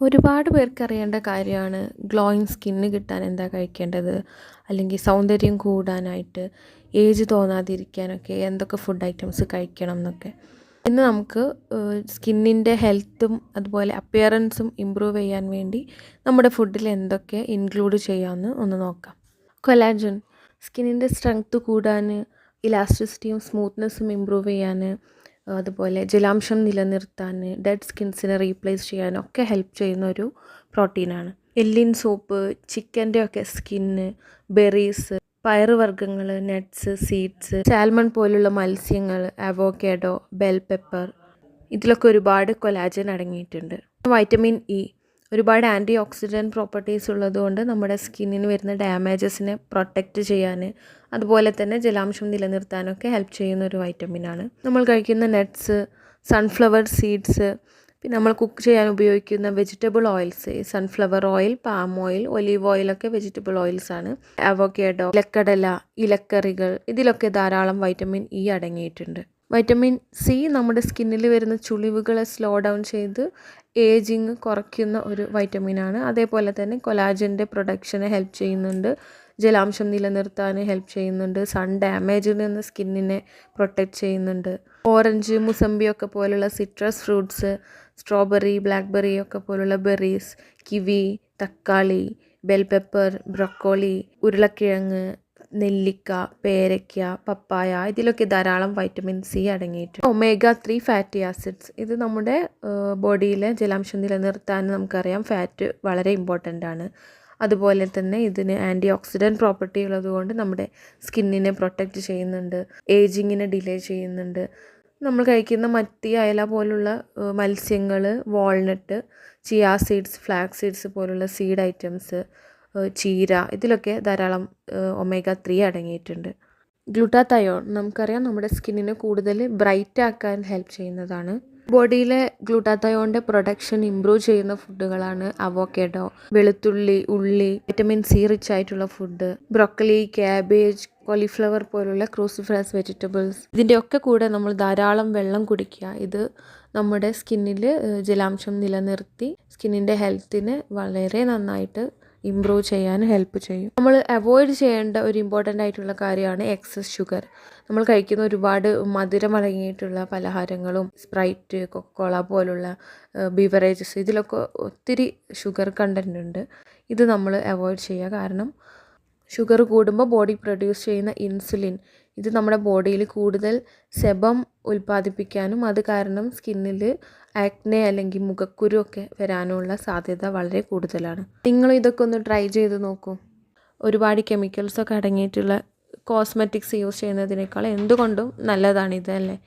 ഒരുപാട് പേർക്ക് അറിയേണ്ട കാര്യമാണ് ഗ്ലോയിങ് സ്കിന്ന് കിട്ടാൻ എന്താ കഴിക്കേണ്ടത്? അല്ലെങ്കിൽ സൗന്ദര്യം കൂടാനായിട്ട് ഏജ് തോന്നാതിരിക്കാനൊക്കെ എന്തൊക്കെ ഫുഡ് ഐറ്റംസ് കഴിക്കണം എന്നൊക്കെ. ഇന്ന് നമുക്ക് സ്കിന്നിന്റെ ഹെൽത്തും അതുപോലെ അപ്പിയറൻസും ഇമ്പ്രൂവ് ചെയ്യാൻ വേണ്ടി നമ്മുടെ ഫുഡിൽ എന്തൊക്കെ ഇൻക്ലൂഡ് ചെയ്യാമെന്ന് ഒന്ന് നോക്കാം. കൊലാജൻ സ്കിന്നിന്റെ സ്ട്രെങ്ത്ത് കൂടാൻ ഇലാസ്റ്റിസിറ്റിയും സ്മൂത്ത്നെസ്സും ഇമ്പ്രൂവ് ചെയ്യാൻ അതുപോലെ ജലാംശം നിലനിർത്താൻ ഡെഡ് സ്കിൻസിനെ റീപ്ലേസ് ചെയ്യാനൊക്കെ ഹെൽപ്പ് ചെയ്യുന്ന ഒരു പ്രോട്ടീനാണ് എല്ലിൻ സോപ്പ് ചിക്കന്റെ ഒക്കെ സ്കിന്ന് ബെറീസ് പയറുവർഗങ്ങൾ നട്ട്സ് സീഡ്സ് സാൽമൺ പോലുള്ള മത്സ്യങ്ങൾ അവോക്കേഡോ ബെൽ പെപ്പർ ഇതിലൊക്കെ ഒരുപാട് കൊലാജൻ അടങ്ങിയിട്ടുണ്ട്. വൈറ്റമിൻ ഇ ഒരുപാട് ആന്റി ഓക്സിഡന്റ് പ്രോപ്പർട്ടീസ് ഉള്ളതുകൊണ്ട് നമ്മുടെ സ്കിന്നിന് വരുന്ന ഡാമേജസിനെ പ്രൊട്ടക്റ്റ് ചെയ്യാൻ അതുപോലെ തന്നെ ജലാംശം നിലനിർത്താനൊക്കെ ഹെൽപ്പ് ചെയ്യുന്ന ഒരു വൈറ്റമിനാണ് നമ്മൾ കഴിക്കുന്ന നട്ട്സ് സൺഫ്ലവർ സീഡ്സ് പിന്നെ നമ്മൾ കുക്ക് ചെയ്യാൻ ഉപയോഗിക്കുന്ന vegetable oils sunflower oil palm oil olive ഓയിലൊക്കെ വെജിറ്റബിൾ ഓയിൽസ് ആണ്. അവോക്കേഡോ ഇലക്കടല ഇലക്കറികൾ ഇതിലൊക്കെ ധാരാളം വൈറ്റമിൻ ഇ അടങ്ങിയിട്ടുണ്ട്. വൈറ്റമിൻ സി നമ്മുടെ സ്കിന്നിൽ വരുന്ന ചുളിവുകളെ സ്ലോ ഡൗൺ ചെയ്ത് ഏജിങ് കുറയ്ക്കുന്ന ഒരു വൈറ്റമിനാണ്. അതേപോലെ തന്നെ കൊലാജന്റെ പ്രൊഡക്ഷനെ ഹെൽപ്പ് ചെയ്യുന്നുണ്ട്. ജലാംശം നിലനിർത്താൻ ഹെൽപ്പ് ചെയ്യുന്നുണ്ട്. സൺ ഡാമേജിൽ നിന്ന് സ്കിന്നിനെ പ്രൊട്ടക്റ്റ് ചെയ്യുന്നുണ്ട്. ഓറഞ്ച് മുസമ്പി ഒക്കെ പോലുള്ള സിട്രസ് ഫ്രൂട്ട്സ് സ്ട്രോബെറി ബ്ലാക്ക്ബെറി ഒക്കെ പോലുള്ള ബെറീസ് കിവി തക്കാളി ബെൽ പെപ്പർ ബ്രൊക്കോളി ഉരുളക്കിഴങ്ങ് നെല്ലിക്ക പേരയ്ക്ക പപ്പായ ഇതിലൊക്കെ ധാരാളം വൈറ്റമിൻ സി അടങ്ങിയിട്ടുണ്ട്. ഒമേഗ ത്രീ ഫാറ്റി ആസിഡ്സ് ഇത് നമ്മുടെ ബോഡിയിലെ ജലാംശം നിലനിർത്താൻ നമുക്കറിയാം. ഫാറ്റ് വളരെ ഇമ്പോർട്ടന്റ് ആണ്. അതുപോലെ തന്നെ ഇതിന് ആന്റി ഓക്സിഡന്റ് പ്രോപ്പർട്ടി ഉള്ളതുകൊണ്ട് നമ്മുടെ സ്കിന്നിനെ പ്രൊട്ടക്റ്റ് ചെയ്യുന്നുണ്ട്. ഏജിങ്ങിനെ ഡിലേ ചെയ്യുന്നുണ്ട്. നമ്മൾ കഴിക്കുന്ന മത്തി അയല പോലുള്ള മത്സ്യങ്ങൾ walnut chia seeds flax seeds പോലുള്ള സീഡ് ഐറ്റംസ് ചീര ഇതിലൊക്കെ ധാരാളം ഒമേഗ ത്രീ അടങ്ങിയിട്ടുണ്ട്. ഗ്ലൂട്ടാതയോൺ നമുക്കറിയാം നമ്മുടെ സ്കിന്നിനെ കൂടുതൽ ബ്രൈറ്റ് ആക്കാൻ ഹെൽപ്പ് ചെയ്യുന്നതാണ്. ബോഡിയിലെ ഗ്ലൂട്ടാത്തയോണിന്റെ പ്രൊഡക്ഷൻ ഇമ്പ്രൂവ് ചെയ്യുന്ന ഫുഡുകളാണ് അവോക്കേഡോ വെളുത്തുള്ളി ഉള്ളി വിറ്റമിൻ സി റിച്ച് ആയിട്ടുള്ള ഫുഡ് ബ്രൊക്കലി ക്യാബേജ് കോളിഫ്ലവർ പോലുള്ള ക്രൂസിഫറസ് വെജിറ്റബിൾസ്. ഇതിന്റെയൊക്കെ കൂടെ നമ്മൾ ധാരാളം വെള്ളം കുടിക്കുക. ഇത് നമ്മുടെ സ്കിന്നിൽ ജലാംശം നിലനിർത്തി സ്കിന്നിന്റെ ഹെൽത്തിന് വളരെ നന്നായിട്ട് ഇമ്പ്രൂവ് ചെയ്യാൻ ഹെൽപ്പ് ചെയ്യും. നമ്മൾ അവോയ്ഡ് ചെയ്യേണ്ട ഒരു ഇമ്പോർട്ടന്റ് ആയിട്ടുള്ള കാര്യമാണ് എക്സസ് ഷുഗർ നമ്മൾ കഴിക്കുന്ന ഒരുപാട് മധുരം അടങ്ങിയിട്ടുള്ള പലഹാരങ്ങളും സ്പ്രൈറ്റ് കൊക്കോള പോലുള്ള ബിവറേജസ് ഇതിലൊക്കെ ഒത്തിരി ഷുഗർ കണ്ടന്റ് ഉണ്ട്. ഇത് നമ്മൾ അവോയ്ഡ് ചെയ്യുക. കാരണം ഷുഗർ കൂടുമ്പോൾ ബോഡി പ്രൊഡ്യൂസ് ചെയ്യുന്ന ഇൻസുലിൻ ഇത് നമ്മുടെ ബോഡിയിൽ കൂടുതൽ സെബം ഉൽപ്പാദിപ്പിക്കാനും അത് കാരണം സ്കിന്നിൽ ആക്നെ അല്ലെങ്കിൽ മുഖക്കുരു ഒക്കെ വരാനുള്ള സാധ്യത വളരെ കൂടുതലാണ്. നിങ്ങൾ ഇതൊക്കെ ഒന്ന് ട്രൈ ചെയ്ത് നോക്കൂ. ഒരുപാട് കെമിക്കൽസൊക്കെ അടങ്ങിയിട്ടുള്ള കോസ്മെറ്റിക്സ് യൂസ് ചെയ്യുന്നതിനേക്കാൾ എന്തുകൊണ്ടും നല്ലതാണ് അല്ലേ?